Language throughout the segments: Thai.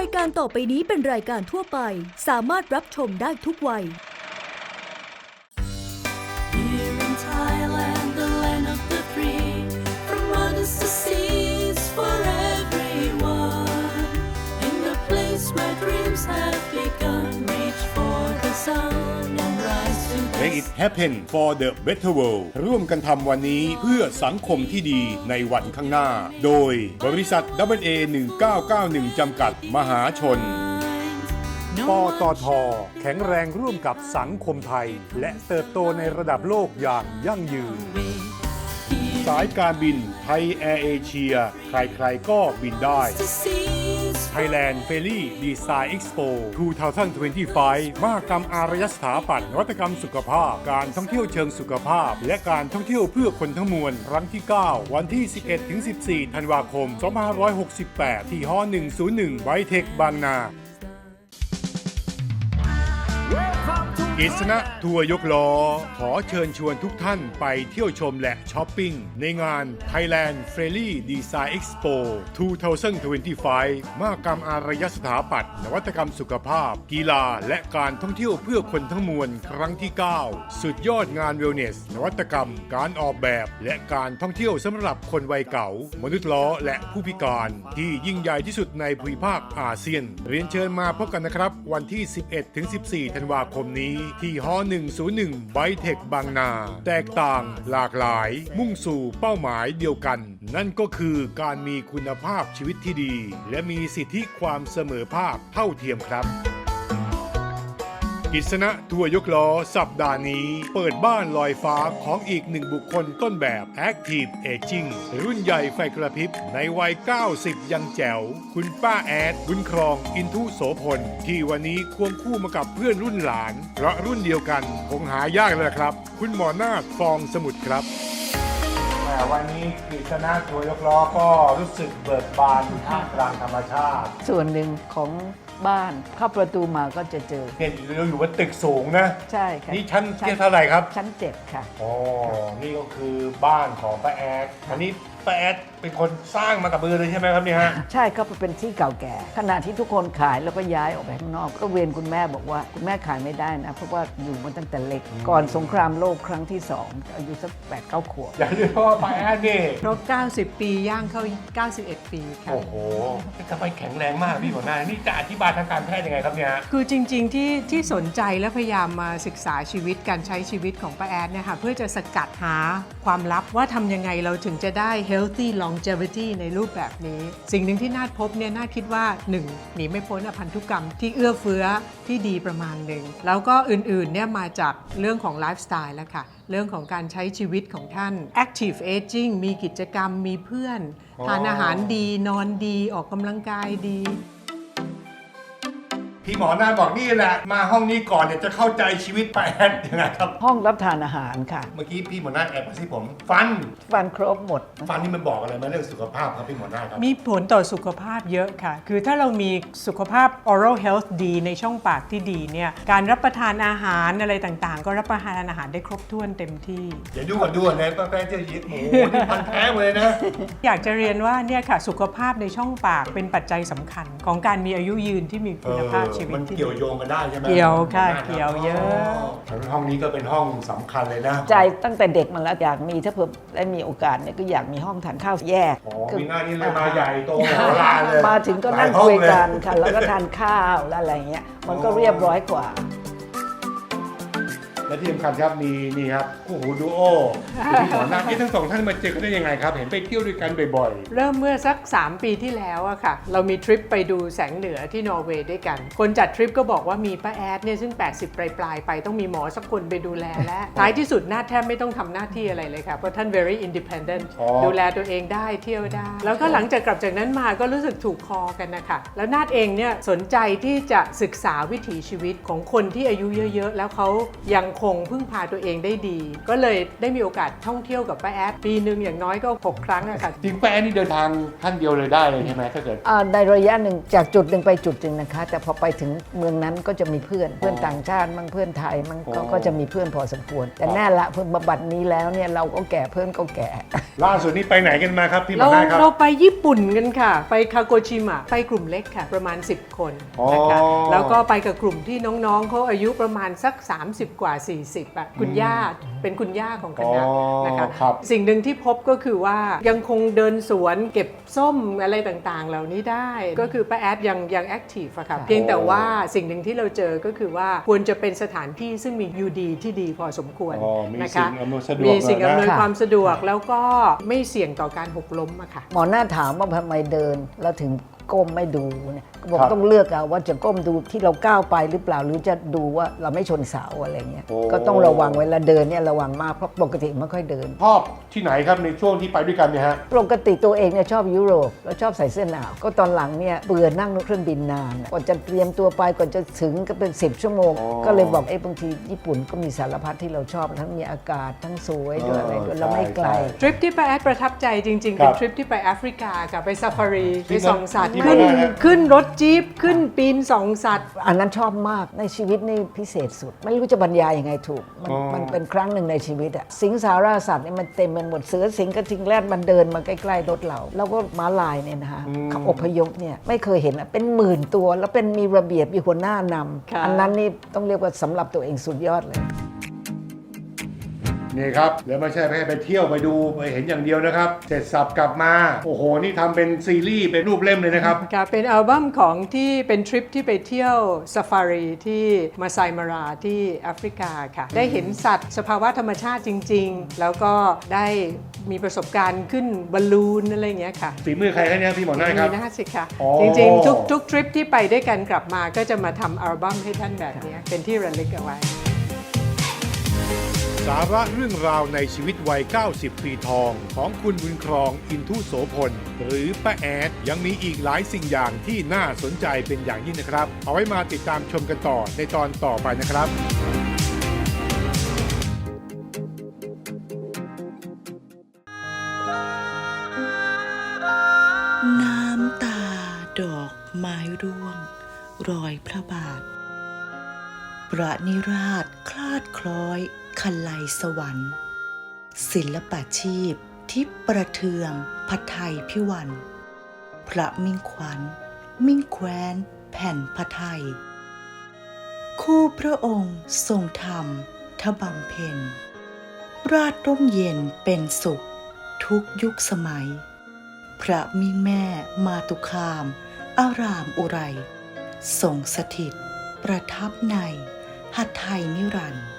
ายการต่อไปนี้เป็นรายการทั่วไป สามารถรับชมได้ทุกวัย Here in Thailand, the land of the free, from mountains to seas for everyone. In the place where dreams have begun, reach for the sun Make it happen for the better world ร่วมกันทำวันนี้เพื่อสังคมที่ดีในวันข้างหน้า โดยบริษัท w a 1991จำกัดมหาชนปตทแข็งแรงร่วมกับสังคมไทย และเติบโตในระดับโลกอย่างยั่งยืน สายการบินไทยแอร์เอเชีย ใครๆก็บินได้ Thailand Ferry Design Expo 2025 มหกรรมอารยสถาปัตย์นวัตกรรมสุขภาพ การท่องเที่ยวเชิงสุขภาพ และการท่องเที่ยวเพื่อคนทั้งมวลครั้งที่ 9 วันที่ 11-14 ธันวาคม 2568 ที่หอ101ไบเทคบางนา กิษณะทัวร์ยกล้อ ขอเชิญชวนทุกท่านไปเที่ยวชมและช้อปปิ้ง ในงาน Thailand f r e l y Design Expo 2025 มากรรมอารยสถาปัตย์นวัตกรรมสุขภาพ กีฬาและการท่องเที่ยวเพื่อคนทั้งมวลครั้งที่ 9 สุดยอดงานเวลเนส นวัตกรรม การออกแบบ และการท่องเที่ยวสำหรับคนวัยเก่ามนุษย์ล้อและผู้พิการ ที่ยิ่งใหญ่ที่สุดในภูมิภาคอาเซียน เรียนเชิญมาพบกันนะครับ วันที่ 11-14 ธันวาคมนี้ที่ฮ101ไบเทคบางนา แตกต่างหลากหลาย มุ่งสู่เป้าหมายเดียวกัน นั่นก็คือการมีคุณภาพชีวิตที่ดี และมีสิทธิความเสมอภาคเท่าเทียมครับ กิษณะทัวร์ยกล้อสัปดาห์นี้ เปิดบ้านลอยฟ้าของอีกหนึ่งบุคคลต้นแบบ Active Aging รุ่นใหญ่ไฟกระพริบ ในวัย 90 ยังแจ๋ว คุณป้าแอด บุญครอง อินทุโสพล ที่วันนี้ควงคู่มากับเพื่อนรุ่นหลาน เพราะรุ่นเดียวกันคงหายากเลยล่ะครับ คุณหมอนาคฟองสมุทรครับวันนี้กิษณะทัวร์ยกล้อก็รู้สึกเบิกบานท่ามกลางธรรมชาติ ส่วนหนึ่งของ บ้านเข้าประตูมาก็จะเจอเห็นเราอยู่บนตึกสูงนะ ใช่ค่ะนี่ชั้นเท่าไหร่ครับ ชั้นเจ็ดค่ะ อ๋อ นี่ก็คือบ้านของป้าแอดอันนี้ป้าแอดเป็นคนสร้างมากับมือเลยใช่ไหมครับเนี่ยฮะ ใช่ก็เป็นที่เก่าแก่ ขณะที่ทุกคนขายแล้วก็ย้ายออกไปข้างนอก ก็เวียนคุณแม่บอกว่าคุณแม่ขายไม่ได้นะ เพราะว่าอยู่มาตั้งแต่เล็ก ก่อนสงครามโลกครั้งที่สองอายุสักแปดเก้าขวบ อย่าเรียกว่าป้าแอดนี่ ครบ 90 ปีย่างเข้า 91 ปีค่ะ โอ้โหทำไมแข็งแรงมากพี่หัวหน้า นี่จะอธิบายทางการแพทย์ยังไงครับเนี่ยฮะ คือจริงๆที่ที่สนใจและพยายามมาศึกษาชีวิตการใช้ชีวิตของป้าแอดเนี่ยค่ะเพื่อจะสกัดหาความลับว่าทำยังไงเราถึงจะได้ healthy longevity ในรูปแบบนี้ สิ่งหนึ่งที่นาดพบเนี่ยนาดคิดว่า 1. หนีไม่พ้นอพันธุกรรมที่เอื้อเฟื้อที่ดีประมาณหนึ่ง แล้วก็อื่นๆเนี่ยมาจากเรื่องของไลฟ์สไตล์แล้วค่ะ เรื่องของการใช้ชีวิตของท่าน active aging มีกิจกรรมมีเพื่อน ทานอาหารดีนอนดีออกกำลังกายดี พี่หมอหน้าบอกนี่แหละ มาห้องนี้ก่อนเนี่ยจะเข้าใจชีวิตป้าแอดยังไงครับ ห้องรับทานอาหารค่ะ เมื่อกี้พี่หมอหน้าแอบมาที่ผม ฟัน ฟันครบหมด ฟันนี่มันบอกอะไรไหมาเรื่องสุขภาพครับพี่หมอหน้าครับ มีผลต่อสุขภาพเยอะค่ะ คือถ้าเรามีสุขภาพ oral health ดีในช่องปากที่ดีเนี่ย การรับประทานอาหารอะไรต่างๆ ก็รับประทานอาหารได้ครบถ้วนเต็มที่ เดี๋ยวดูก่อนดูก่อนนะป้าแอดจะยิบโอ้โหนี่พันแท้หมดเลยนะ อยากจะเรียนว่าเนี่ยค่ะสุขภาพในช่องปากเป็นปัจจัยสำคัญ ของการมีอายุยืนที่มีคุณภาพชีวิตมันที่เกี่ยวดีโยงกันได้ใช่ไหมเกี่ยวค่ะหมอหน้ารับเกี่ยวเยอะ ทั้งห้องนี้ก็เป็นห้องสำคัญเลยนะใจตั้งแต่เด็กมาแล้วอยากมีถ้าเผื่อได้มีโอกาสเนี่ยก็อยากมีห้องทานข้าวแยก อ๋อคือมีหน้านี่เลยมาใหญ่โตโหฬารเลยมาถึงก็นั่งหลาห้อคุยเล กันค่ะ แล้วก็ทานข้าวแล้วอะไรเงี้ยมันก็เรียบร้อยกว่า และที่สำคัญครับมีนี่ครับคู่หูดูโอพี่หมอนาคที่ทั้งสองท่านมาเจอกันได้ยังไงครับ เห็นไปเที่ยวด้วยกันบ่อยเริ่มเมื่อสัก 3 ปีที่แล้วอะค่ะ เรามีทริปไปดูแสงเหนือที่นอร์เวย์ด้วยกัน คนจัดทริปก็บอกว่ามีป้าแอดเนี่ยซึ่ง 80 ปลายปลายๆไปต้องมีหมอสักคนไปดูแลและท้ายที่สุดนาดแทบไม่ต้องทำหน้าที่อะไรเลยค่ะ เพราะท่าน very independent อ๋อ ดูแลตัวเองได้เที่ยวได้ แล้วก็หลังจากกลับจากนั้นมาก็รู้สึกถูกคอกันนะคะ แล้วนาดเองเนี่ยสนใจที่จะศึกษาวิถีชีวิตของคนที่อายุเยอะ ๆ แล้วเขายังคงพึ่งพาตัวเองได้ดี ก็เลยได้มีโอกาสท่องเที่ยวกับป้าแอดปีหนึ่งอย่างน้อยก็ 6 ครั้งอะค่ะจริงแป้นี่เดินทางท่านเดียวเลยได้เลยใช่ไหมถ้าเกิด อ่าในระยะหนึ่งจากจุดหนึ่งไปจุดหนึ่งนะคะ แต่พอไปถึงเมืองนั้นก็จะมีเพื่อนเพื่อนต่างชาติมั่งเพื่อนไทยมั่งก็อ๋อ ก็จะมีเพื่อนพอสมควร แต่แน่ละเพื่อนบำบัดนี้แล้วเนี่ยเราก็แก่เพื่อนก็แก่ ล่าสุดนี้ไปไหนกันมาครับพี่หมเราอได้ครับ เราไปญี่ปุ่นกันค่ะ ไปคาโกชิมะไปกลุ่มเล็กค่ะ ประมาณ 10 คนนะคะอ๋อ แล้วก็ไปกับกลุ่มที่น้องๆเขาอายุประมาณสัก 30 กว่า40อะคุณย่าเป็นคุณย่าของคณะอ๋อนะคะครับสิ่งหนึ่งที่พบก็คือว่ายังคงเดินสวนเก็บส้มอะไรต่างๆ เหล่านี้ได้ ก็คือป้าแอดยังยังแอคทีฟอะค่ะเพียงแต่ว่าสิ่งหนึ่งที่เราเจอก็คือว่าควรจะเป็นสถานที่ซึ่งมียูดีที่ดีพอสมควรอ๋อมีนะคะสิ่งอำนวยสะดวกมีสิ่งหน่อยนะอำนวยค่ะความสะดวกแล้วก็ไม่เสี่ยงต่อการหกล้มอะค่ะหมอหน้าถามว่าทำไมเดินแล้วถึงก้มไม่ดูเนี่ย ก็บอกครับต้องเลือกเอาว่าจะก้มดูที่เราก้าวไปหรือเปล่าหรือจะดูว่าเราไม่ชนเสาอะไรเงี้ย โอ้ ก็ต้องระวังเวลาเดินเนี่ยระวังมากเพราะปกติไม่ค่อยเดิน ชอบที่ไหนครับในช่วงที่ไปด้วยกันเนี่ยฮะ ปกติตัวเองเนี่ยชอบยุโรปแล้วชอบใส่เสื้อหนาว ก็ตอนหลังเนี่ยเบื่อนั่งรถเครื่องบินนานกว่าจะเตรียมตัวไปกว่าจะถึงก็เป็น 10 ชั่วโมง อ๋อก็เลยบอกเอ้บางทีญี่ปุ่นก็มีสารพัดที่เราชอบทั้งมีอากาศทั้งสวยด้วยอะไรด้วยแล้วไม่ไกล ใช่ทริปที่ป้าแอดประทับใจจริงๆ ครัเป็บนทริปที่ไปแอฟริกากับไปซาฟารี ที่ไปส่องสัตว์ที่ขึ้นไหนฮะขึ้นรถจี๊ปขึ้นปีนส่องสัตว์ อันนั้นชอบมากในชีวิตนี่พิเศษสุด ไม่รู้จะบรรยายยังไงถูก มันอ๋อ มันเป็นครั้งหนึ่งในชีวิตอะสิงสาราสัตว์นี่มันเต็มไปหมดเสือสิงกระทิงแรดมันเดินมาใกล้ๆรถเราแล้วก็ม้าลายเนี่ยนะคะเขาอพยพเนี่ยไม่เคยเห็นอะเป็นหมื่นตัว แล้วเป็นมีระเบียบมีหัวหน้านำค่ะ อันนั้นนี่ต้องเรียกว่าสำหรับตัวเองสุดยอดเลย นี่ครับแล้วไม่ใช่แค่ไปเที่ยวไปดูไปเห็นอย่างเดียวนะครับ เสร็จสับกลับมา โอ้โห นี่ทำเป็นซีรีส์เป็นรูปเล่มเลยนะครับค่ะเป็นอัลบั้มของที่เป็นทริปที่ไปเที่ยวซาฟารีที่มาไซมาราที่แอฟริกาค่ะ ได้เห็นสัตว์สภาวะธรรมชาติจริง ๆ แล้วก็ได้มีประสบการณ์ขึ้นบอลลูนอะไรอย่างเงี้ยค่ะฝีมือใครครับเนี่ยพี่หมอน้อยครับมีน่าสิค่ะอ๋อจริงๆ ทุกทุกทริปที่ไปด้วยกันกลับมาก็จะมาทำอัลบั้มให้ท่านแบบเนี้ยเป็นที่ระลึกเอาไว้สาระเรื่องราวในชีวิตวัย 90 ปีทองของคุณบุญครองอินทุโสพล หรือป้าแอด ยังมีอีกหลายสิ่งอย่างที่น่าสนใจเป็นอย่างยิ่งนะครับ เอาไว้มาติดตามชมกันต่อในตอนต่อไปนะครับ น้ำตาดอกไม้ร่วง รอยพระบาทประนิราชคลาดคล้อย คันไลสวรรค์ ศิลปาชีพที่ประเทืองพัไทยพิวัน พระมิ่งขวัญ มิ่งแคว้น แผ่นพระไทย คู่พระองค์ทรงธรรมทบำเพ็ญ ราชร่มเย็นเป็นสุข ทุกยุคสมัย พระมิ่งแม่มาตุคาม อารามอุไรทรงสถิต ประทับในหัตไทยนิรันดร์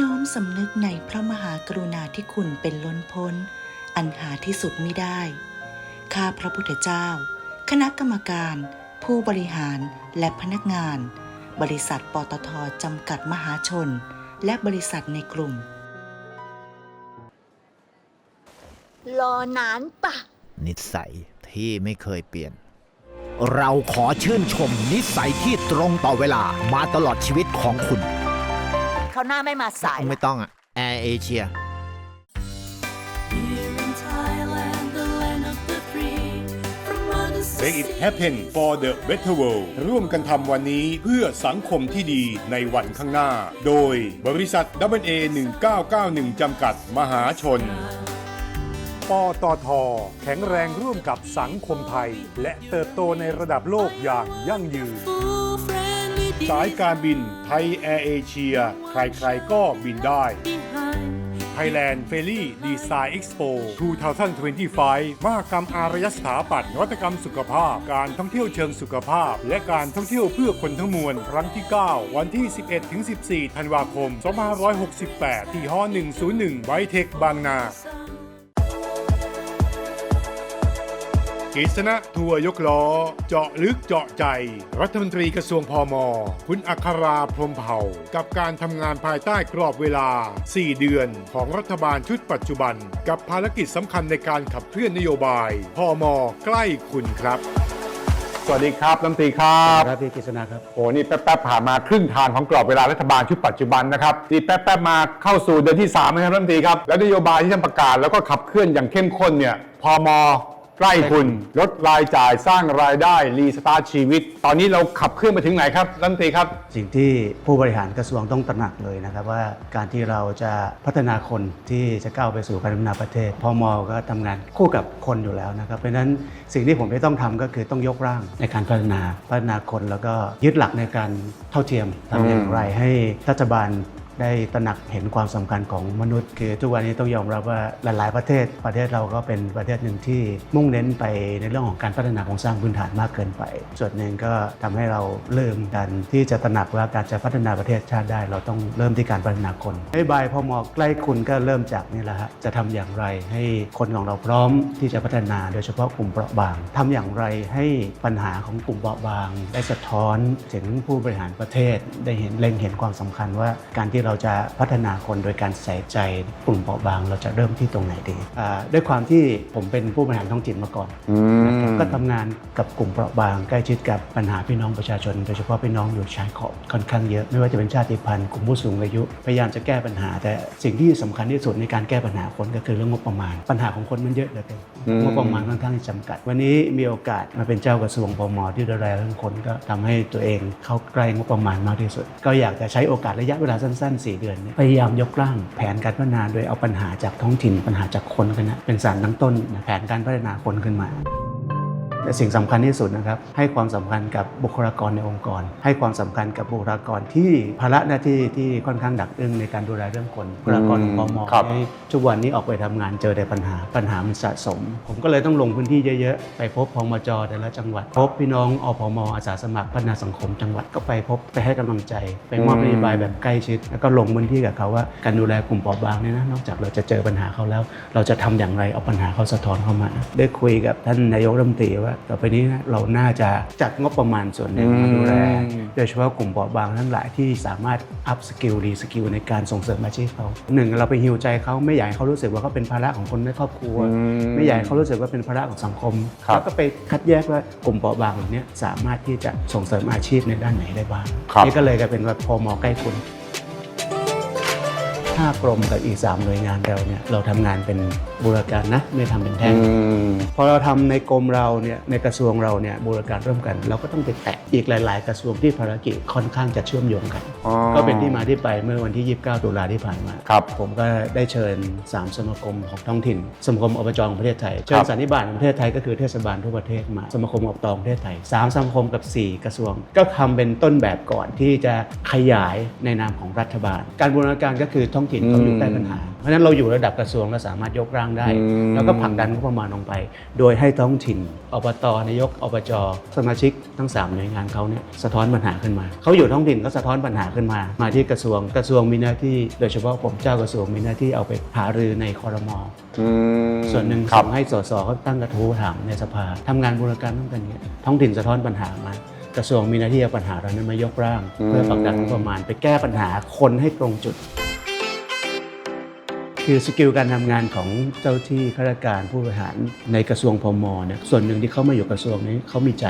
น้อมสำนึกในพระมหากรุณาธิคุณเป็นล้นพ้น อันหาที่สุดไม่ได้ ข้าพระพุทธเจ้า คณะกรรมการ ผู้บริหารและพนักงาน บริษัทปตทจำกัดมหาชน และบริษัทในกลุ่ม รอนานปะ นิสัยที่ไม่เคยเปลี่ยน เราขอชื่นชมนิสัยที่ตรงต่อเวลามาตลอดชีวิตของคุณ เขาวหน้าไม่มาสายไม่ต้องอะแอร์เอเชีย Here in Thailand, the land of the free, from mothers to Make it happen for the better world ร่วมกันทำวันนี้เพื่อสังคมที่ดีในวันข้างหน้า โดยบริษัท a 1991 จำกัดมหาชน ปตท แข็งแรงร่วมกับสังคมไทย และเติบโตในระดับโลกอย่างยั่งยืน full friendly สายการบินไทยแอร์เอเชีย ใครๆก็บินได้ Thailand Ferry Design Expo 2025 มหกรรมอารยสถาปัตย์นวัตกรรมสุขภาพ การท่องเที่ยวเชิงสุขภาพ และการท่องเที่ยวเพื่อคนทั้งมวล ครั้งที่ 9 วันที่ 11-14 ธันวาคม 2568 ที่ฮ101ไวเทคบางนา กิษณะทัวร์ยกล้อ เจาะลึกเจาะใจ รัฐมนตรีกระทรวงพอมคุณอัคราพรหมเผ่า กับการทำงานภายใต้กรอบเวลา 4 เดือน ของรัฐบาลชุดปัจจุบัน กับภารกิจสำคัญในการขับเคลื่อนนโยบายพอมใกล้คุณครับ สวัสดีครับรัฐมนตรีครับครับพี่กฤษณะครับ โอ้นี่แป๊บๆผ่านมาครึ่งทางของกรอบเวลารัฐบาลชุดปัจจุบันนะครับนี่แป๊บๆมาเข้าสู่เดือนที่3นะครับรัฐมนตรีครับแล้วนโยบายที่ท่านประกาศแล้วก็ขับเคลื่อนอย่างเข้มข้นเนี่ยพม ใกล้คุณลดรายจ่ายสร้างรายได้รีสตาร์ทชีวิต ตอนนี้เราขับเคลื่อนไปถึงไหนครับรัฐมนตรีครับ สิ่งที่ผู้บริหารกระทรวงต้องตระหนักเลยนะครับว่าการที่เราจะพัฒนาคนที่จะก้าวไปสู่การพัฒนาประเทศพมก็ทำงานคู่กับคนอยู่แล้วนะครับ เพราะฉะนั้นสิ่งที่ผมจะต้องทำก็คือต้องยกร่างในการพัฒนาพัฒนาคนแล้วก็ยึดหลักในการเท่าเทียมทำอย่างไรให้รัฐบาล ได้ตระหนักเห็นความสำคัญของมนุษย์ คือทุกวันนี้ต้องยอมรับว่าหลาย ๆ ประเทศประเทศเราก็เป็นประเทศหนึ่งที่มุ่งเน้นไปในเรื่องของการพัฒนาโครงสร้างพื้นฐานมากเกินไป ส่วนหนึ่งก็ทำให้เราเริ่มกันที่จะตระหนักว่าการจะพัฒนาประเทศชาติได้ เราต้องเริ่มที่การพัฒนาคนให้บายพอมอใกล้คุณก็เริ่มจากนี่แหละฮะจะทำอย่างไรให้คนของเราพร้อมที่จะพัฒนาโดยเฉพาะกลุ่มเปราะบางทำอย่างไรให้ปัญหาของกลุ่มเปราะบาง ได้สะท้อนถึงผู้บริหารประเทศได้เห็นเล็งเห็นความสำคัญว่าการที่เราจะพัฒนาคนโดยการใส่ใจกลุ่มเปราะบาง เราจะเริ่มที่ตรงไหนดีอ่าด้วยความที่ผมเป็นผู้บริหารท้องถิ่นมาก่อนนะครับก็ทำงานกับกลุ่มเปราะบางใกล้ชิดกับปัญหาพี่น้องประชาชน โดยเฉพาะพี่น้องอยู่ชายขอบค่อนข้างเยอะไม่ว่าจะเป็นชาติพันธุ์กลุ่มผู้สูงอายุ พยายามจะแก้ปัญหา แต่สิ่งที่สำคัญที่สุดในการแก้ปัญหาคนก็คือเรื่องงบประมาณ ปัญหาของคนมันเยอะเหลือเกินงบประมาณค่อนข้างจำกัด วันนี้มีโอกาสมาเป็นเจ้ากระทรวงพมที่ดูแลเรื่องคนก็ทำให้ตัวเองเข้าใกล้งบประมาณมากที่สุด ก็อยากจะใช้โอกาสระยะเวลาสั้นๆ4 เดือนเนี่ยพยายามยกร่างแผนการพัฒนาโดยเอาปัญหาจากท้องถิ่นปัญหาจากคนกันนะเป็นสารตั้งต้นแผนการพัฒนาคนขึ้นมา แต่สิ่งสำคัญที่สุดนะครับให้ความสำคัญกับบุคลากรในองค์กร ให้ความสำคัญกับบุคลากรที่ภาระหน้าที่ที่ค่อนข้างดักอึ้งในการดูแลเรื่องคนบุคลากรของพมครับให้ทุกวันนี้ออกไปทำงานเจอแต่ปัญหา ปัญหามันสะสม ผมก็เลยต้องลงพื้นที่เยอะๆ ไปพบพมจแต่ละจังหวัด พบพี่น้องอพมอาสาสมัครพัฒนาสังคมจังหวัดก็ไปพบไปให้กำลังใจ ไปมอบนโยบายแบบใกล้ชิด แล้วก็ลงพื้นที่กับเขาว่าการดูแลกลุ่มเปราะบางเนี่ยนะนอกจากเราจะเจอปัญหาเขาแล้ว เราจะทำอย่างไรเอาปัญหาเขาสะท้อนเข้ามา ได้คุยกับท่านนายกรัฐมนตรีว่าต่อไปนี้นะเราน่าจะจัดงบประมาณส่วนหนึ่งมาดูแลโดยเฉพาะกลุ่มเปราะบางทั้งหลายที่สามารถอัพสกิลรีสกิลในการส่งเสริมอาชีพเขาหนึ่งเราไปฮิวใจเขาไม่อยากให้เขารู้สึกว่าเขาเป็นภาระของคนในครอบครัว ไม่อยากให้เขารู้สึกว่าเป็นภาระของสังคมครับแล้วก็ไปคัดแยกว่ากลุ่มเปราะบางเหล่านี้สามารถที่จะส่งเสริมอาชีพในด้านไหนได้บ้างครับนี่ก็เลยกลายเป็นว่าพอมอใกล้คุณห้ากรมกับอีก 3 หน่วยงานเราเนี่ยเราทำงานเป็น บูรการนะไม่ทำเป็นแท่งพอเราทำในกรมเราเนี่ยในกระทรวงเราเนี่ยบูรการร่วมกัน เราก็ต้องไปแตะอีกหลาย ๆ กระทรวงที่ภารกิจค่อนข้างจะเชื่อมโยงกันอ๋อก็เป็นที่มาที่ไปเมื่อวันที่ 29 ตุลาที่ผ่านมาครับผมก็ได้เชิญ 3 สมาคมของท้องถิ่น สมาคมอบจของประเทศไทยเชิญสันนิบาตของประเทศไทยก็คือเทศบาลทั่วประเทศมาสมาคมอบตของประเทศไทย3สมาคมกับ 4 กระทรวง ก็ทำเป็นต้นแบบก่อนที่จะขยายในนามของรัฐบาล การบูรณาการก็คือท้องถิ่นเขาอยู่ใกล้ปัญหาเพราะฉะนั้นเราอยู่ระดับกระทรวงเราสามารถยกร่างได้ แล้วก็ผลักดันงบประมาณลงไป โดยให้ท้องถิ่นอบตนายกอบจสมาชิกทั้งสามหน่วยงานเขาเนี่ยสะท้อนปัญหาขึ้นมาเขาอยู่ท้องถิ่นก็สะท้อนปัญหาขึ้นมา มาที่กระทรวงกระทรวงมีหน้าที่ โดยเฉพาะผมเจ้ากระทรวงมีหน้าที่เอาไปหารือในคอรมอส่วนหนึ่งครับส่งให้สสเขาตั้งกระทู้ถามในสภาทำงานบูรการต้องกันอย่างเงี้ยท้องถิ่นสะท้อนปัญหามากระทรวงมีหน้าที่เอาปัญหาเรานั้นมายกร่าง เพื่อผลักดันงบประมาณไปแก้ปัญหาคนให้ตรงจุด คือสกิลการทำงานของเจ้าที่ข้าราชการผู้บริหารในกระทรวงพมเนี่ยส่วนหนึ่งที่เขามาอยู่กระทรวงนี้เขามีใจ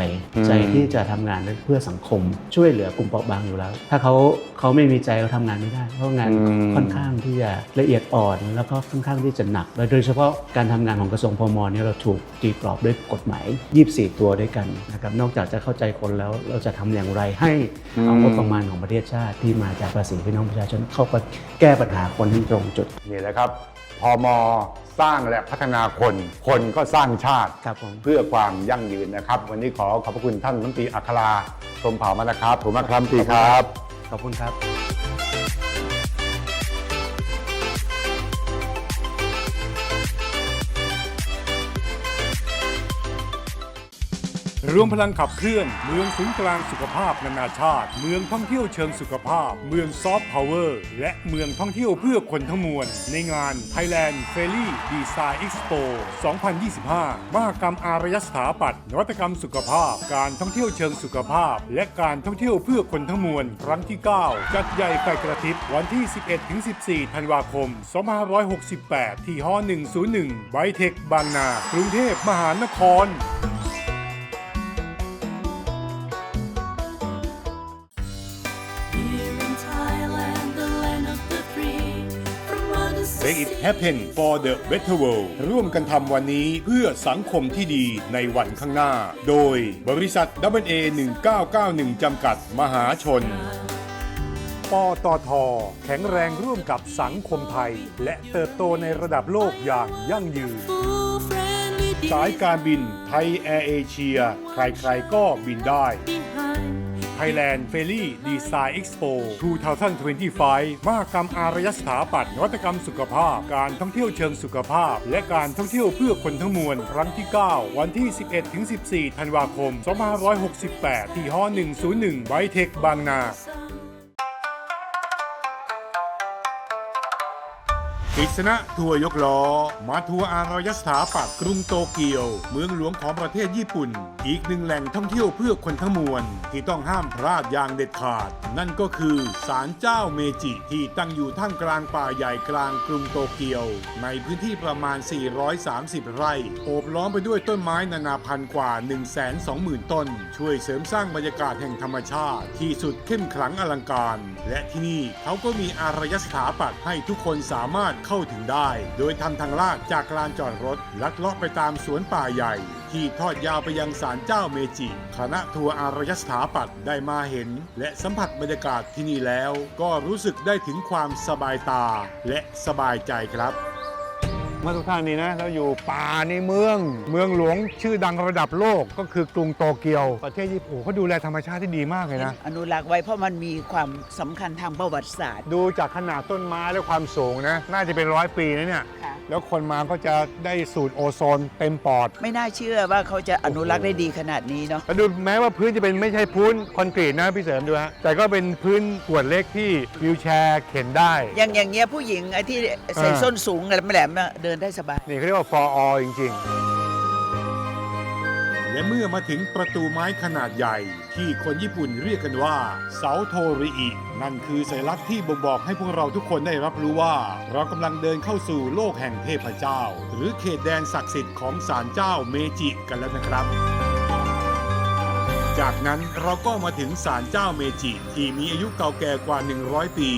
ใจที่จะทำงานเพื่อสังคม ช่วยเหลือกลุ่มเปราะบางอยู่แล้ว ถ้าเขาเขาไม่มีใจเขาทำงานไม่ได้ เพราะงานอืมค่อนข้างที่จะละเอียดอ่อน แล้วก็ค่อนข้างที่จะหนักและโดยเฉพาะการทำงานของกระทรวงพมเนี่ยเราถูกตีกรอบด้วยกฎหมาย 24 ตัวด้วยกันนะครับนอกจากจะเข้าใจคนแล้วเราจะทำอย่างไรให้เอางบประมาณของประเทศชาติที่มาจากภาษีพี่น้องประชาชนเข้าไปแก้ปัญหาคนให้ตรงจุดนี่แหละครับ พมสร้างและพัฒนาคน คนก็สร้างชาติ ครับผม เพื่อความยั่งยืนนะครับ วันนี้ขอขอบพระคุณท่านรัฐมนตรีอัคราพรหมเผ่ามากนะครับผมมากครับรัฐมนตรีครับ ขอบคุณครับ รวมพลังขับเคลื่อน เมืองศูนย์กลางสุขภาพนานาชาติ เมืองท่องเที่ยวเชิงสุขภาพ เมืองซอฟต์พาวเวอร์และเมืองท่องเที่ยวเพื่อคนทั้งมวล ในงาน Thailand f a i r y Design Expo 2025 มหกรรมอารยสถาปัตย์นวัตกรรมสุขภาพ การท่องเที่ยวเชิงสุขภาพ และการท่องเที่ยวเพื่อคนทั้งมวล ครั้งที่ 9 จัดใหญ่ไฟกระพริบวันที่ 11-14 ธันวาคม 2568 ที่ฮ101ไบเทคบางนา กรุงเทพมหานคร Make it happen for the better world ร่วมกันทำวันนี้เพื่อสังคมที่ดีในวันข้างหน้า โดยบริษัท w a 1991จำกัดมหาชน ปตท แข็งแรงร่วมกับสังคมไทย และเติบโตในระดับโลกอย่างยั่งยืน Full friendly สายการบินไทยแอร์เอเชีย ใครๆก็บินได้ behind. Thailand Ferry Design Expo 2025 มหกรรมอารยสถาปัตย์นวัตกรรมสุขภาพ การท่องเที่ยวเชิงสุขภาพ และการท่องเที่ยวเพื่อคนทั้งมวลครั้งที่ 9 วันที่ 11-14 ธันวาคม 2568 ที่ฮ101ไบเทคบางนา กฤษณะทัวร์ยกล้อ มาทัวร์อารยสถาปัตย์กรุงโตเกียว เมืองหลวงของประเทศญี่ปุ่น อีกหนึ่งแหล่งท่องเที่ยวเพื่อคนทั้งมวล ที่ต้องห้ามพลาดอย่างเด็ดขาด นั่นก็คือศาลเจ้าเมจิที่ตั้งอยู่ท่ามกลางป่าใหญ่กลางกรุงโตเกียว ในพื้นที่ประมาณ 430 ไร่ โอบล้อมไปด้วยต้นไม้นานาพันธุ์กว่า 120,000 ต้น ช่วยเสริมสร้างบรรยากาศแห่งธรรมชาติ ที่สุดเข้มขลังอลังการ และที่นี่เขาก็มีอารยสถาปัตย์ให้ทุกคนสามารถเข้าถึงได้ โดยทำทางลากจากลานจอดรถ ลัดเลาะไปตามสวนป่าใหญ่ ที่ทอดยาวไปยังศาลเจ้าเมจิ คณะทัวร์อารยสถาปัตย์ได้มาเห็น และสัมผัสบรรยากาศที่นี่แล้ว ก็รู้สึกได้ถึงความสบายตาและสบายใจครับ เมื่อทุกท่านนี้นะเราอยู่ป่าในเมือง เมืองหลวงชื่อดังระดับโลกก็คือกรุงโตเกียว ประเทศญี่ปุ่นเขาดูแลธรรมชาติที่ดีมากเลยนะ อนุรักษ์ไว้เพราะมันมีความสำคัญทางประวัติศาสตร์ดูจากขนาดต้นไม้และความสูงนะ น่าจะเป็นร้อยปีนะเนี่ย ค่ะ แล้วคนมาก็จะได้สูตรโอโซนเต็มปอด ไม่น่าเชื่อว่าเขาจะอนุรักษ์ได้ดีขนาดนี้เนาะ แล้วดูแม้ว่าพื้นจะเป็นไม่ใช่พื้นคอนกรีตนะพี่เสริมดูฮะ แต่ก็เป็นพื้นกวดเล็กที่วิวแชร์เข็นได้ อย่างอย่างเงี้ยผู้หญิงไอ้ที่ใส่อ่า ส้นสูงแหลมๆน่ะเดินได้สบาย นี่เขาเรียกว่า for all จริงๆและเมื่อมาถึงประตูไม้ขนาดใหญ่ ที่คนญี่ปุ่นเรียกกันว่า เสาโทริอิ นั่นคือสัญลักษณ์ที่บ่งบอกให้พวกเราทุกคนได้รับรู้ว่า เรากำลังเดินเข้าสู่โลกแห่งเทพเจ้า หรือเขตแดนศักดิ์สิทธิ์ของศาลเจ้าเมจิกันแล้วนะครับ จากนั้นเราก็มาถึงศาลเจ้าเมจิ ที่มีอายุเก่าแก่กว่า 100 ปี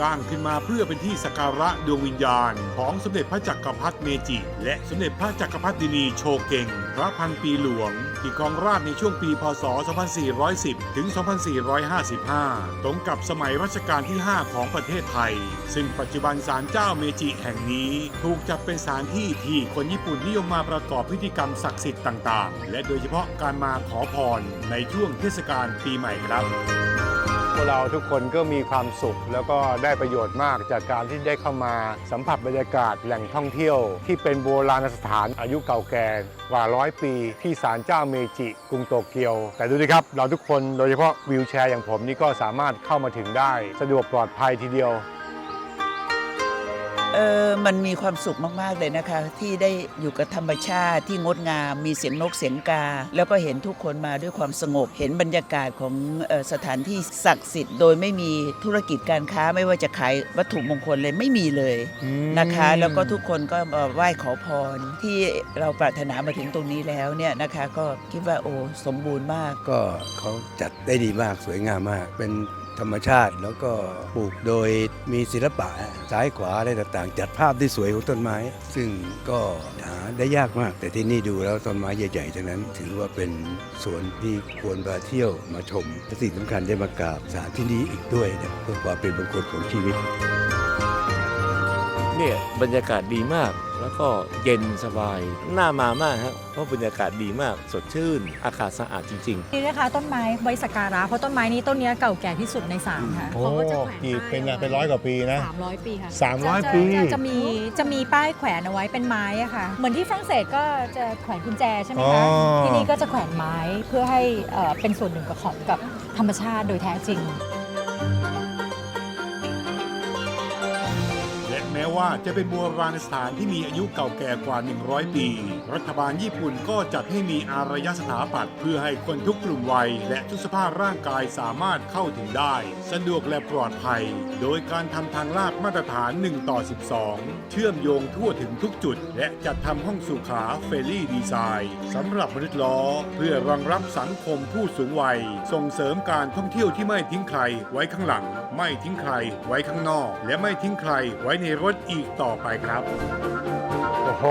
สร้างขึ้นมาเพื่อเป็นที่สักการะดวงวิญญาณ ของสมเด็จพระจักรพรรดิเมจิ และสมเด็จพระจักรพรรดินีโชเกงพระพันปีหลวง ที่ครองราชในช่วงปี พศ 2410 ถึง 2455 ตรงกับสมัยรัชกาลที่ 5 ของประเทศไทย ซึ่งปัจจุบันศาลเจ้าเมจิแห่งนี้ ถูกจัดเป็นสถานที่ที่คนญี่ปุ่นนิยมมาประกอบพิธีกรรมศักดิ์สิทธิ์ต่าง ๆ และโดยเฉพาะการมาขอพรในช่วงเทศกาลปีใหม่ครับ วกเราทุกคนก็มีความสุข แล้วก็ได้ประโยชน์มากจากการที่ได้เข้ามาสัมผัสบรรยากาศแหล่งท่องเที่ยว ที่เป็นโบราณสถานอายุเก่าแก่กว่าร้อยปี ที่ศาลเจ้าเมจิกรุงโตเกียว แต่ดูดิครับ เราทุกคนโดยเฉพาะวิวแชร์อย่างผมนี่ก็สามารถเข้ามาถึงได้ สะดวกปลอดภัยทีเดียว ออมันมีความสุขมาก ๆ เลยนะคะ ที่ได้อยู่กับธรรมชาติที่งดงาม มีเสียงนกเสียงกา แล้วก็เห็นทุกคนมาด้วยความสงบ เห็นบรรยากาศของเออสถานที่ศักดิ์สิทธิ์โดยไม่มีธุรกิจการค้าไม่ว่าจะขายวัตถุมงคลเลยไม่มีเลยนะคะ แล้วก็ทุกคนก็มาไหว้ขอพรที่เราปรารถนามาถึงตรงนี้แล้วเนี่ยนะคะ ก็คิดว่าโอ้สมบูรณ์มากก็เขาจัดได้ดีมากสวยงามมาก เป็น ธรรมชาติ แล้วก็ปลูกโดยมีศิลปะซ้ายขวาอะไรต่างๆ จัดภาพที่สวยของต้นไม้ ซึ่งก็หาได้ยากมาก แต่ที่นี่ดูแล้วต้นไม้ใหญ่ๆทั้งนั้น ถือว่าเป็นสวนที่ควรมาเที่ยวมาชมและสิ่งสำคัญได้มากราบสารที่นี้อีกด้วยนะเพื่อความเป็นมงคลของชีวิต เนี่ยบรรยากาศดีมาก แล้วก็เย็นสบายน่ามามากครับเพราะบรรยากาศดีมากสดชื่น อากาศสะอาดจริงๆนี่นะคะต้นไม้ไว้สักการะเพราะต้นไม้นี้ต้นเนี้ยเก่าแก่ที่สุดในสามค่ะโอ้เขาก็จะแขวนกี่ป้ายเป็นอาไว้เป็นร้อยกว่าปีนะ สามร้อยปีค่ะสามร้อยจะปี จะจะมีจะมีป้ายแขวนเอาไว้เป็นไม้อะค่ะ เหมือนที่ฝรั่งเศสก็จะแขวนกุญแจใช่ไหมอ๋อคะที่นี่ก็จะแขวนไม้เพื่อให้เอ่อเป็นส่วนหนึ่งกับของกับธรรมชาติโดยแท้จริง ว่าจะเป็นโบราณสถานที่มีอายุเก่าแก่กว่า 100 ปี รัฐบาลญี่ปุ่นก็จัดให้มีอารยสถาปัตย์เพื่อให้คนทุกกลุ่มวัย และทุกสภาพร่างกายสามารถเข้าถึงได้ สะดวกและปลอดภัย โดยการทำทางลาดมาตรฐาน 1 ต่อ 12 เชื่อมโยงทั่วถึงทุกจุด และจัดทำห้องสุขาเฟรลี่ดีไซน์สำหรับมนุษย์ล้อ เพื่อรองรับสังคมผู้สูงวัย ส่งเสริมการท่องเที่ยวที่ไม่ทิ้งใครไว้ข้างหลัง ไม่ทิ้งใครไว้ข้างนอก และไม่ทิ้งใครไว้ในรถอีกต่อไปครับ โอ้โห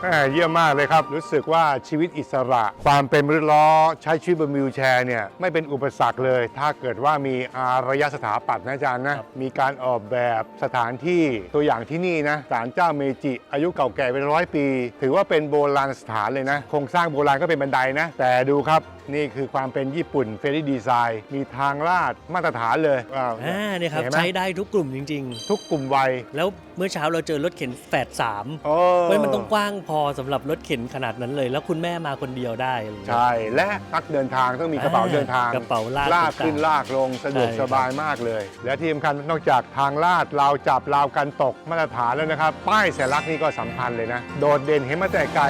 แหม่เยี่ยมมากเลยครับ รู้สึกว่าชีวิตอิสระ ความเป็นมนุษย์ล้อใช้ชีวิตบนวิวแชร์เนี่ยไม่เป็นอุปสรรคเลย ถ้าเกิดว่ามีอารยสถาปัตย์นะอาจารย์นะ มีการออกแบบสถานที่ตัวอย่างที่นี่นะศาลเจ้าเมจิ อายุเก่าแก่เป็นร้อยปี ถือว่าเป็นโบราณสถานเลยนะ โครงสร้างโบราณก็เป็นบันไดนะ แต่ดูครับนี่คือความเป็นญี่ปุ่นเฟรน y ดีไซน์มีทางลาดมาตรฐานเลยว้าวอ่าเนี่ยครับ ห็นหมใช้ได้ทุกกลุ่มจริง ทุกกลุ่มวัยๆ แล้วเมื่อเช้าเราเจอรถเข็นแฝดสามโอ้เพราะมันต้องกว้างพอสำหรับรถเข็นขนาดนั้นเลย แล้วคุณแม่มาคนเดียวได้อะไรอย่างเงี้ย ใช่ และนักเดินทางต้องมีกระเป๋าอ่าเดินทางกระเป๋าลากลากขึ้นต่างๆลากลงสะดวกใช่สบายมากเลย และที่สำคัญนอกจากทางลาดราวจับราวกันตกมาตรฐานแล้วนะครับ ป้ายสัญลักษณ์นี่ก็สำคัญเลยนะ โดดเด่นเห็นมาแต่ไกล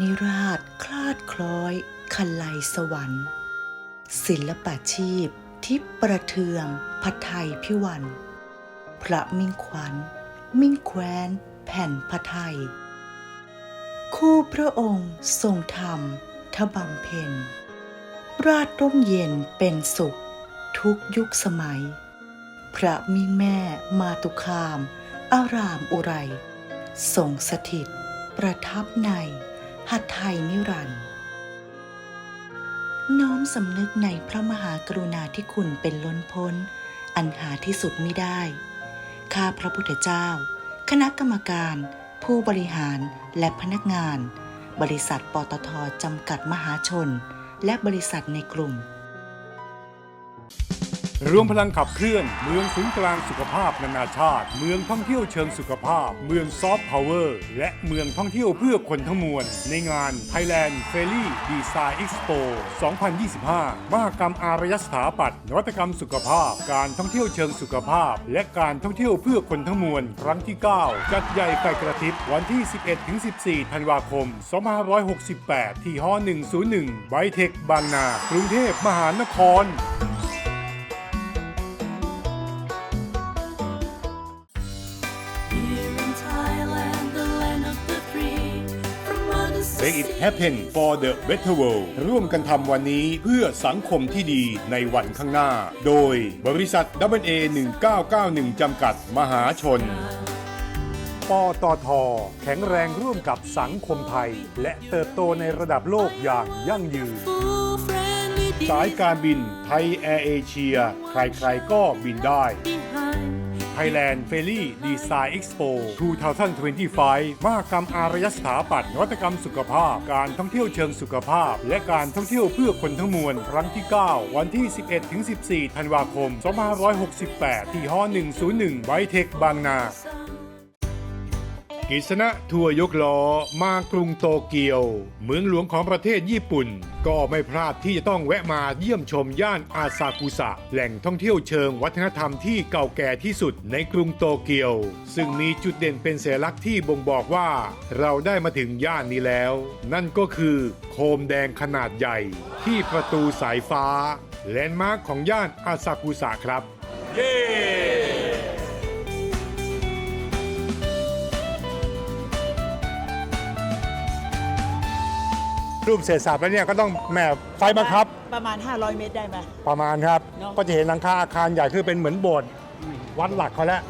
นิราชคลาดคล้อยคันไลสวรรค์ ศิลปาชีพที่ประเทืองพัไทยพิวัน พระมิ่งขวัญ มิ่งแคว้น แผ่นพระไทย คู่พระองค์ทรงธรรมทบำเพ็ญราชร่มเย็นเป็นสุข ทุกยุคสมัย พระมิ่งแม่มาตุคาม อารามอุไรทรงสถิตประทับใน หัดไทยนิรันดร์น้อมสำนึกในพระมหากรุณาธิคุณเป็นล้นพ้น อันหาที่สุดไม่ได้ ข้าพระพุทธเจ้า คณะกรรมการ ผู้บริหารและพนักงาน บริษัทปตทจำกัดมหาชน และบริษัทในกลุ่ม รวมพลังขับเคลื่อน เมืองศูนย์กลางสุขภาพนานาชาติ เมืองท่องเที่ยวเชิงสุขภาพ เมืองซอฟต์พาวเวอร์และเมืองท่องเที่ยวเพื่อคนทั้งมวล ในงาน Thailand f a i r y Design Expo 2025 มหกรรมอารยสถาปัตย์นวัตกรรมสุขภาพ การท่องเที่ยวเชิงสุขภาพ และการท่องเที่ยวเพื่อคนทั้งมวล ครั้งที่ 9 จัดใหญ่ไฟกระพริบวันที่ 11-14 ธันวาคม 2568 ที่ฮ101ไบเทคบางนา กรุงเทพมหานคร Make it happen for the better world ร่วมกันทำวันนี้เพื่อสังคมที่ดีในวันข้างหน้า โดยบริษัท WA 1991จำกัดมหาชน ปตท แข็งแรงร่วมกับสังคมไทย และเติบโตในระดับโลกอย่างยั่งยืน full friendly สายการบินไทยแอร์เอเชีย ใครๆก็บินได้ behind. Thailand f a i r y Design Expo 2025 มหกรรมอารยสถาปัตย์นวัตกรรมสุขภาพ การท่องเที่ยวเชิงสุขภาพ และการท่องเที่ยวเพื่อคนทั้งมวลครั้งที่ 9 วันที่ 11-14 ธันวาคม 2568 ที่หอ101ไบเทคบางนา กิษณะทัวร์ยกล้อมากรุงโตเกียว เมืองหลวงของประเทศญี่ปุ่น ก็ไม่พลาดที่จะต้องแวะมาเยี่ยมชมย่านอาซากุสะ แหล่งท่องเที่ยวเชิงวัฒนธรรมที่เก่าแก่ที่สุดในกรุงโตเกียว ซึ่งมีจุดเด่นเป็นสัญลักษณ์ที่บ่งบอกว่า เราได้มาถึงย่านนี้แล้ว นั่นก็คือโคมแดงขนาดใหญ่ ที่ประตูสายฟ้าแลนด์มาร์คของย่านอาซากุสะครับ เย้ รูปเศษสาบแล้วเนี่ยก็ต้องแหมไฟบังคับ ประมาณ 500 เมตรได้ไหม ประมาณครับ เนอะ ก็จะเห็นหลังคาอาคารใหญ่คือเป็นเหมือนโบสถ์วัดหลักเขาแล้ว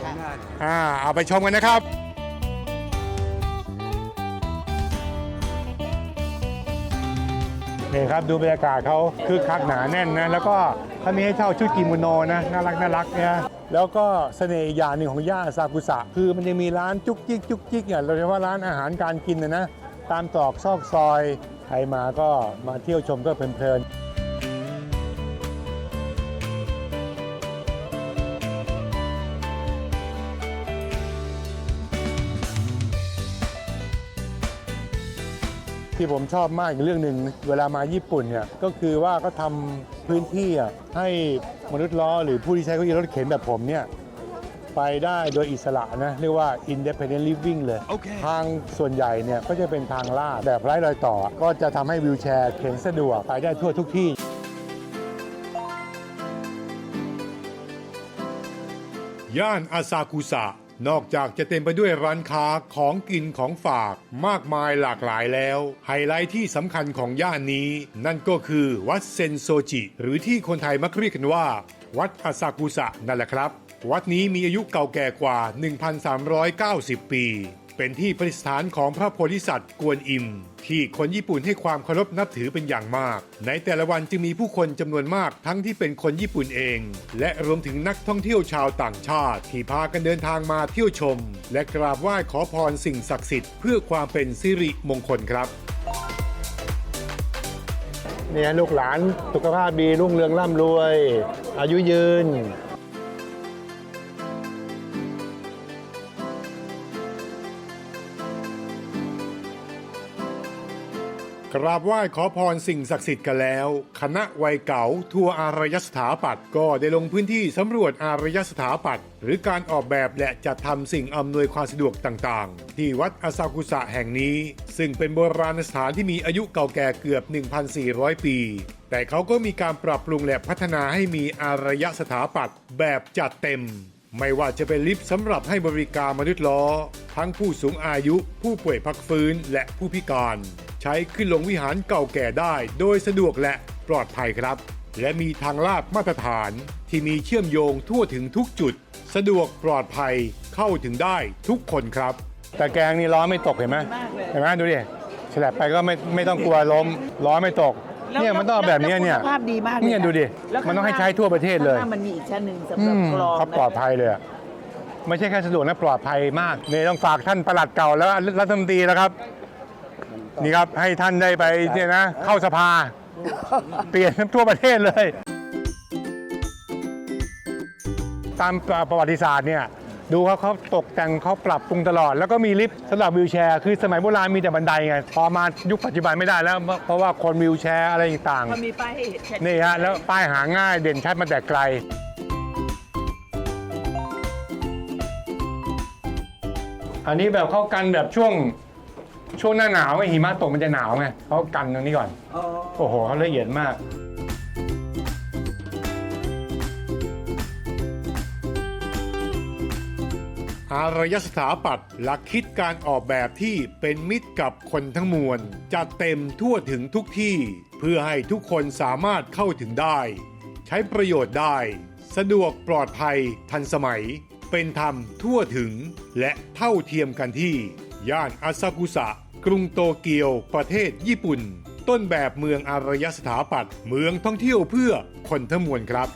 อ่าเอาไปชมกันนะครับ นี่ครับดูบรรยากาศเขาคือคักหนาแน่นนะแล้วก็เขามีให้เช่าชุดกิโมโนนะน่ารักน่ารักเนี่ยแล้วก็เสน่ห์อีกอย่างหนึ่งของย่านซากุสะคือมันจะมีร้านจุกจิกจุกจิกเนี่ยเราเรียกว่าร้านอาหารการกินนะนะตามตรอกซอกซอย ใครมาก็มาเที่ยวชมก็เพลินๆที่ผมชอบมากอีกเรื่องหนึ่งเวลามาญี่ปุ่นเนี่ยก็คือว่าก็ทำพื้นที่ให้มนุษย์ล้อหรือผู้ที่ใช้เก้าอี้รถเข็นแบบผมเนี่ย ไปได้โดยอิสระนะ เรียกว่า independent living เลย okay. ทางส่วนใหญ่เนี่ยก็จะเป็นทางลาดแบบไร้รอยต่อ ก็จะทำให้วิวแชร์เข็นสะดวกไปได้ทั่วทุกที่ย่านอาซากุสะนอกจากจะเต็มไปด้วยร้านค้าของกินของฝากมากมายหลากหลายแล้ว ไฮไลท์ที่สำคัญของย่านนี้ นั่นก็คือวัดเซนโซจิ หรือที่คนไทยมักเรียกกันว่า วัดอาซากุสะนั่นแหละครับ วัดนี้มีอายุเก่าแก่กว่า 1,390 ปี เป็นที่ประดิษฐานของพระโพธิสัตว์กวนอิม ที่คนญี่ปุ่นให้ความเคารพนับถือเป็นอย่างมาก ในแต่ละวันจึงมีผู้คนจำนวนมากทั้งที่เป็นคนญี่ปุ่นเอง และรวมถึงนักท่องเที่ยวชาวต่างชาติ ที่พากันเดินทางมาเที่ยวชม และกราบไหว้ขอพรสิ่งศักดิ์สิทธิ์เพื่อความเป็นสิริมงคลครับเนี่ยลูกหลานสุขภาพดีรุ่งเรืองร่ำรวย อายุยืน กราบไหว้ขอพรสิ่งศักดิ์สิทธิ์กันแล้ว คณะวัยเก่า ทัวร์อารยสถาปัตย์ก็ได้ลงพื้นที่สำรวจอารยสถาปัตย์หรือการออกแบบและจัดทำสิ่งอำนวยความสะดวกต่างๆ ที่วัดอาซากุสะแห่งนี้ ซึ่งเป็นโบราณสถานที่มีอายุเก่าแก่เกือบ 1,400 ปี แต่เขาก็มีการปรับปรุงและพัฒนาให้มีอารยสถาปัตย์แบบจัดเต็ม ไม่ว่าจะเป็นลิฟต์สำหรับให้บริการมนุษย์ล้อ ทั้งผู้สูงอายุ ผู้ป่วยพักฟื้นและผู้พิการ ใช้ขึ้นลงวิหารเก่าแก่ได้ โดยสะดวกและปลอดภัยครับ และมีทางลาดมาตรฐาน ที่มีเชื่อมโยงทั่วถึงทุกจุด สะดวกปลอดภัยเข้าถึงได้ทุกคนครับ แต่แกงนี่ล้อไม่ตกเห็นไหมเห็นไหมดูดิฉลับไปก็ไม่ไม่ต้องกลัวล้มล้อไม่ตก แล้วเนี่ยมันต้องเอาแบบเนี้ยเนี่ย แล้วคุณภาพดีมากเลยเนี่ยนะดูดิแล้วมันต้องให้ข้างใช้ทั่วประเทศเลย ข้างหน้ามันมีอีกชั้นหนึ่งสำหอืรับมกรองเขาปลอดภัยเลยอะไม่ใช่แค่สะดวกนะปลอดภัยมากนี่ต้องฝากท่านประหลัดเก่าแล้วรัฐมนตรีแล้วครับ นี่ครับให้ท่านได้ไปเนี่ยนะเข้าสภา เปลี่ยนทั่วประเทศเลย ตามประวัติศาสตร์เนี่ย ดูเขาเขาตกแต่งเขาปรับปรุงตลอด แล้วก็มีลิฟต์สำหรับวิวแชร์ คือสมัยโบราณมีแต่บันไดไง พอมายุคปัจจุบันไม่ได้แล้ว เพราะว่าคนวิวแชร์อะไรต่างมันมีป้ายให้เห็นชัดๆนี่ฮะแล้วป้ายหาง่ายเด่นชัดมาแต่ไกล อันนี้แบบเขากันแบบช่วงช่วงหน้าหนาวไงหิมะตกมันจะหนาวไงเขากันตรงนี้ก่อน อ๋อ โอ้โหเขาละเอียดมาก อารยสถาปัตย์หลักคิดการออกแบบที่เป็นมิตรกับคนทั้งมวล จัดเต็มทั่วถึงทุกที่ เพื่อให้ทุกคนสามารถเข้าถึงได้ ใช้ประโยชน์ได้ สะดวกปลอดภัยทันสมัย เป็นธรรมทั่วถึง และเท่าเทียมกันที่ ย่านอาซากุสะ กรุงโตเกียว ประเทศญี่ปุ่น ต้นแบบเมืองอารยสถาปัตย์เมืองท่องเที่ยวเพื่อคนทั้งมวลครับ